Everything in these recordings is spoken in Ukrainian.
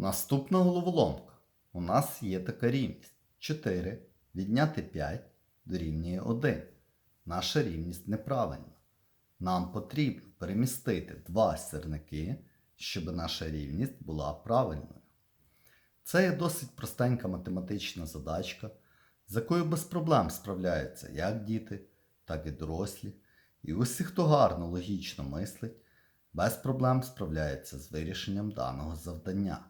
Наступна головоломка. У нас є така рівність. 4 відняти 5 дорівнює 1. Наша рівність неправильна. Нам потрібно перемістити два сірники, щоб наша рівність була правильною. Це є досить простенька математична задачка, з якою без проблем справляються як діти, так і дорослі. І усі, хто гарно логічно мислить, без проблем справляється з вирішенням даного завдання.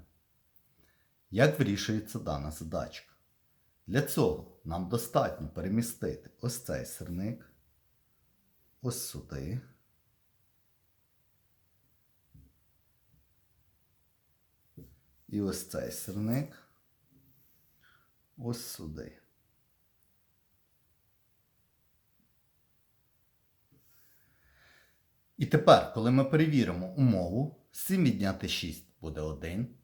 Як вирішується дана задачка? Для цього нам достатньо перемістити ось цей сирник, ось сюди. І ось цей сирник ось сюди. І тепер, коли ми перевіримо умову, 7 відняти 6 буде 1,